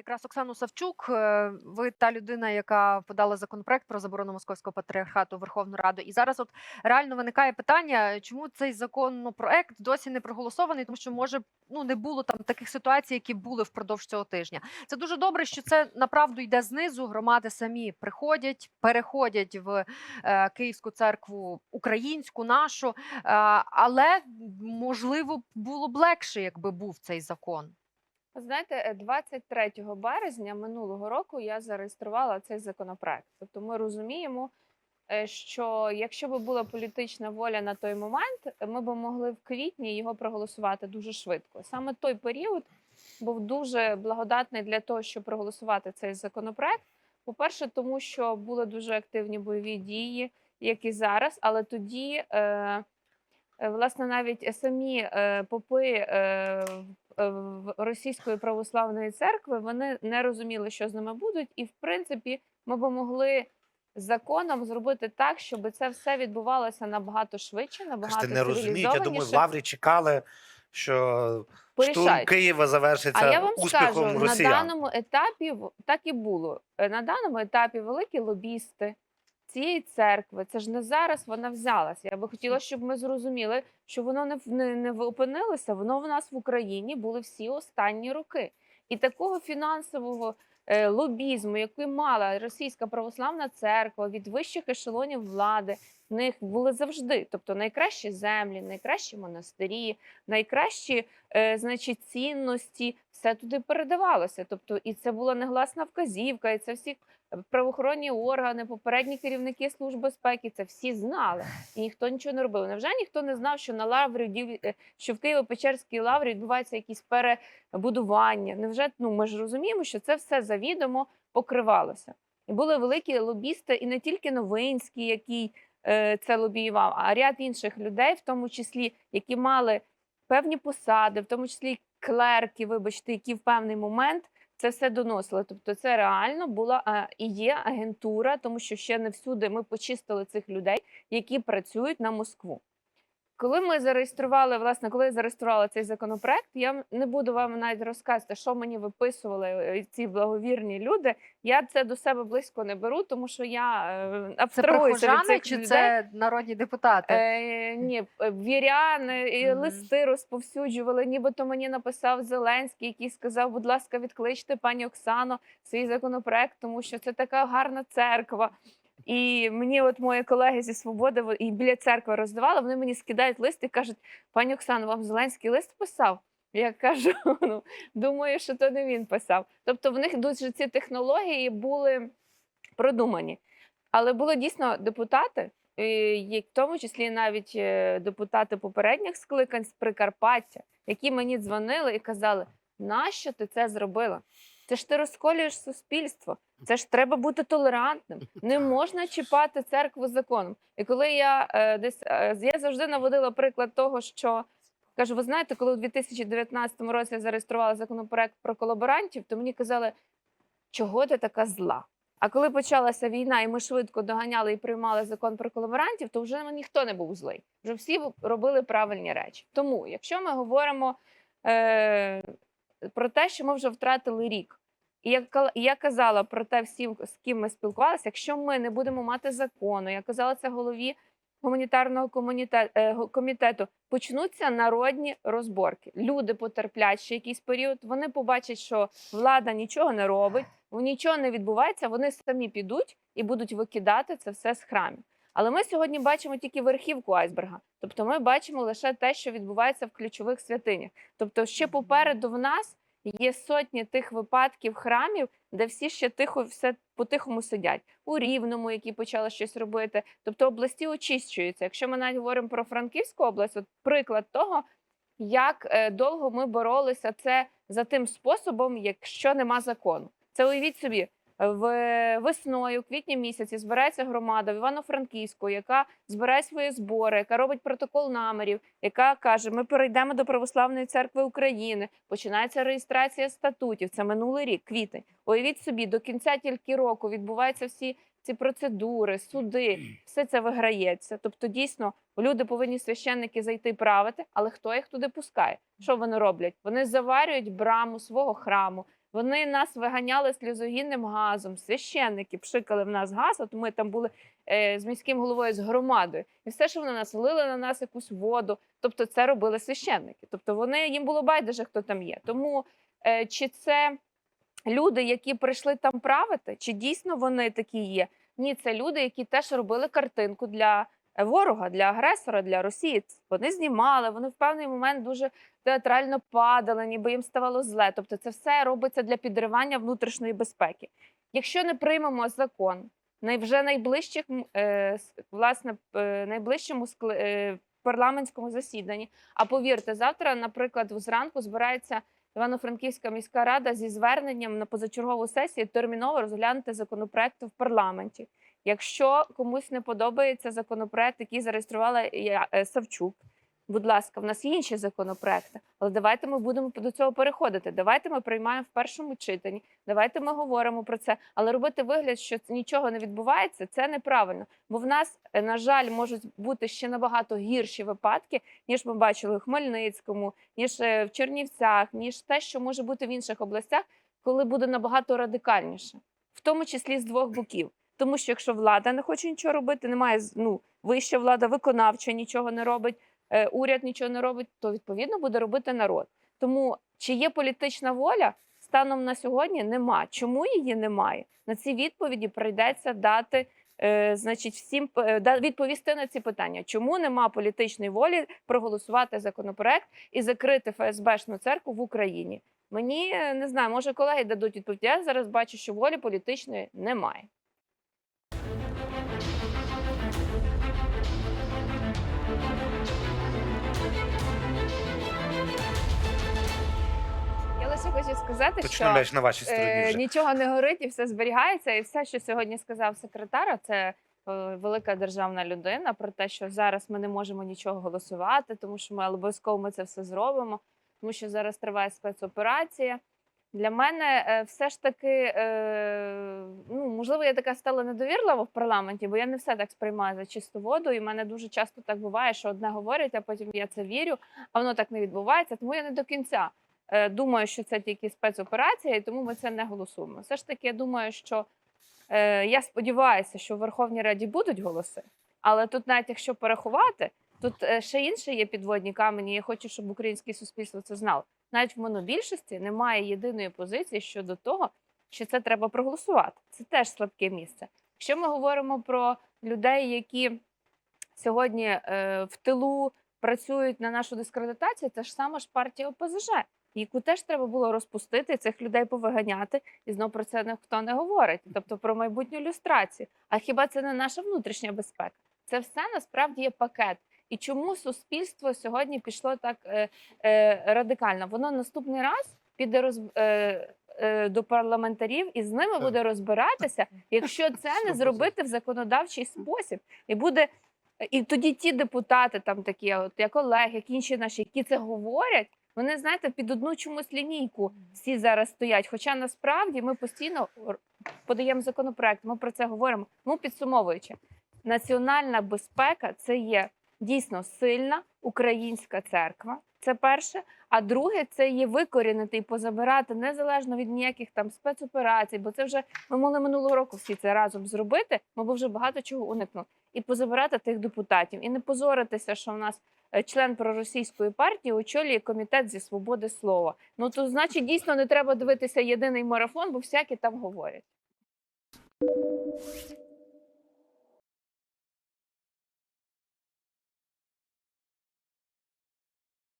якраз Оксану Савчук. Е, Ви та людина, яка подала законопроект про заборону московського патріархату в Верховну Раду. І зараз, от реально виникає питання, чому цей законопроект досі не проголосований, тому що може ну не було там таких ситуацій, які були впродовж цього тижня. Це дуже добре, що це направду йде знизу. Громади самі приходять, переходять в е, Київську церкву українську, нашу. Е, але можливо було б легше, якби був цей закон. Знаєте, е, 23 березня минулого року я зареєструвала цей законопроект. Тобто ми розуміємо, е, що якщо б була політична воля на той момент, е, ми б могли в квітні його проголосувати дуже швидко. Саме той період був дуже благодатний для того, щоб проголосувати цей законопроект. По-перше, тому що були дуже активні бойові дії, як і зараз, але тоді. Е, Е, Власне, навіть самі е, попи е, е, російської православної церкви вони не розуміли, що з ними будуть, і в принципі ми би могли законом зробити так, щоб це все відбувалося набагато швидше, набагато Кажете, не розуміють. Я думаю, в. Лаврі чекали, що штурм Києва завершиться А я вам успіхом скажу, росіян. на даному етапі так і було. Е, На даному етапі великі лобісти цієї церкви, це ж не зараз вона взялася. Я би хотіла, щоб ми зрозуміли, що воно не, не, не опинилося, воно в нас в Україні були всі останні роки. І такого фінансового е, лобізму, який мала російська православна церква від вищих ешелонів влади, в них були завжди. Тобто найкращі землі, найкращі монастирі, найкращі е, значить, цінності, все туди передавалося. Тобто, і це була негласна вказівка, і це всі правоохоронні органи, попередні керівники служб безпеки, це всі знали, і ніхто нічого не робив. Невже ніхто не знав, що на лаврі е, що в Києво-Печерській лаврі відбуваються якісь перебудування? Невже ну ми ж розуміємо, що це все завідомо покривалося? І були великі лобісти, і не тільки Новинський, який це лобіював, а ряд інших людей, в тому числі, які мали певні посади, в тому числі клерки, вибачте, які в певний момент це все доносили. Тобто, це реально була і є агентура, тому що ще не всюди ми почистили цих людей, які працюють на Москву. Коли ми зареєстрували, власне, коли я зареєструвала цей законопроект, я не буду вам навіть розказувати, що мені виписували е, ці благовірні люди. Я це до себе близько не беру, тому що я е, абстрагуюся від цих чи людей. це народні депутати? Е, ні, е, віряни і Мгм. листи розповсюджували. Нібито мені написав Зеленський, який сказав: будь ласка, відкличте пані Оксано свій законопроект, тому що це така гарна церква. І мені, от мої колеги зі свободи і біля церкви роздавали, вони мені скидають лист і кажуть: пані Оксано, вам Зеленський лист писав? Я кажу, ну думаю, що то не він писав. Тобто в них дуже ці технології були продумані. Але були дійсно депутати, в тому числі навіть е, депутати попередніх скликань з Прикарпаття, які мені дзвонили і казали: нащо ти це зробила? Це ж ти розколюєш суспільство. Це ж треба бути толерантним. Не можна чіпати церкву законом. І коли я е, десь е, я завжди наводила приклад того, що кажу, ви знаєте, коли у 2019 році я зареєструвала законопроект про колаборантів, то мені казали, чого ти така зла? А коли почалася війна, і ми швидко доганяли і приймали закон про колаборантів, то вже ніхто не був злий. Вже всі робили правильні речі. Тому, якщо ми говоримо е, про те, що ми вже втратили рік, і я, казала про те всім, з ким ми спілкувалися, якщо ми не будемо мати закону, я казала це голові гуманітарного е, комітету, почнуться народні розборки. Люди потерплять ще якийсь період. Вони побачать, що влада нічого не робить, нічого не відбувається. Вони самі підуть і будуть викидати це все з храмів. Але ми сьогодні бачимо тільки верхівку айсберга. Тобто ми бачимо лише те, що відбувається в ключових святинях. Тобто, ще попереду в нас є сотні тих випадків храмів, де всі ще тихо все по-тихому сидять. У Рівному, які почали щось робити. Тобто області очищуються. Якщо ми навіть говоримо про Франківську область, от приклад того, як е, довго ми боролися це за тим способом, якщо нема закону. Це уявіть собі. В весною, квітні місяці, збирається громада в Івано-Франківську, яка збирає свої збори, яка робить протокол намірів, яка каже: Ми перейдемо до Православної церкви України. Починається реєстрація статутів. Це минулий рік, квітень. Уявіть собі, до кінця тільки року відбуваються всі ці процедури, суди, все це виграється. Тобто, дійсно, люди повинні священники зайти правити, але хто їх туди пускає? Що вони роблять? Вони заварюють браму свого храму, Вони нас виганяли сльозогінним газом, священники пшикали в нас газ. От ми там були е, з міським головою з громадою, і все, що вони нас лили на нас якусь воду. Тобто, це робили священники. Тобто, вони їм було байдуже, хто там є. Тому е, чи це люди, які прийшли там правити, чи дійсно вони такі є? Ні, це люди, які теж робили картинку для ворога, для агресора, для Росії. Вони знімали, вони в певний момент дуже театрально падали, ніби їм ставало зле. Тобто, це все робиться для підривання внутрішньої безпеки. Якщо не приймемо закон, вже найближчих е, власне е, найближчому е, парламентському засіданні. А повірте, завтра, наприклад, зранку збирається Івано-Франківська міська рада зі зверненням на позачергову сесію терміново розглянути законопроекти в парламенті. Якщо комусь не подобається законопроект, який зареєструвала я- е, Савчук, будь ласка, в нас є інші законопроекти, але давайте ми будемо до цього переходити. Давайте ми приймаємо в першому читанні. Давайте ми говоримо про це. Але робити вигляд, що нічого не відбувається, це неправильно. Бо в нас, е, на жаль, можуть бути ще набагато гірші випадки, ніж ми бачили у Хмельницькому, ніж е, в Чернівцях, ніж те, що може бути в інших областях, коли буде набагато радикальніше, в тому числі з двох боків. Тому що якщо влада не хоче нічого робити, немає ну, вища влада виконавча нічого не робить, е, уряд нічого не робить, то відповідно буде робити народ. Тому чи є політична воля станом на сьогодні? Нема. Чому її немає? На ці відповіді прийдеться дати. Е, значить, всім е, відповісти на ці питання, чому нема політичної волі проголосувати законопроект і закрити ФСБшну церкву в Україні. Мені не знаю, може колеги дадуть відповідь. Я зараз бачу, що волі політичної немає. Хочу сказати, Точно що меч на вашій стороні е, вже. нічого не горить і все зберігається. І все, що сьогодні сказав секретар, це е, велика державна людина про те, що зараз ми не можемо нічого голосувати, тому що ми обов'язково ми це все зробимо, тому що зараз триває спецоперація. Для мене е, все ж таки, ну можливо, я така стала недовірлива в парламенті, бо я не все так сприймаю за чисту воду. І в мене дуже часто так буває, що одне говорять, а потім я це вірю, а воно так не відбувається. Тому я не до кінця думаю, що це тільки спецоперація, і тому ми це не голосуємо. Все ж таки, я думаю, що е, я сподіваюся, що в Верховній Раді будуть голоси, але тут, навіть якщо порахувати, тут е, ще інші є підводні камені. Я хочу, щоб українське суспільство це знало. Навіть в монобільшості немає єдиної позиції щодо того, що це треба проголосувати. Це теж слабке місце. Якщо ми говоримо про людей, які сьогодні е, в тилу працюють на нашу дискредитацію, це ж саме ж партія ОПЗЖ, яку теж треба було розпустити, цих людей повиганяти, і знов про це ніхто не говорить. Тобто про майбутню люстрацію. А хіба це не наша внутрішня безпека? Це все насправді є пакет. І чому суспільство сьогодні пішло так е, е, радикально? Воно наступний раз піде роз, е, е, до парламентарів і з ними буде розбиратися, якщо це не зробити в законодавчий спосіб, і буде. І тоді ті депутати, там такі, от як Олег, як інші наші, які це говорять, вони знаєте, під одну чомусь лінійку всі зараз стоять. Хоча насправді ми постійно подаємо законопроект, ми про це говоримо. Ну, підсумовуючи, національна безпека це є дійсно сильна українська церква. Це перше. А друге, це є викорінити і позабирати незалежно від ніяких там спецоперацій, бо це вже ми могли минулого року всі це разом зробити. Ми б вже багато чого уникнули. І позабирати тих депутатів, і не позоритися, що в нас член проросійської партії очолює комітет зі свободи слова. Ну то значить дійсно не треба дивитися єдиний марафон, бо всякі там говорять.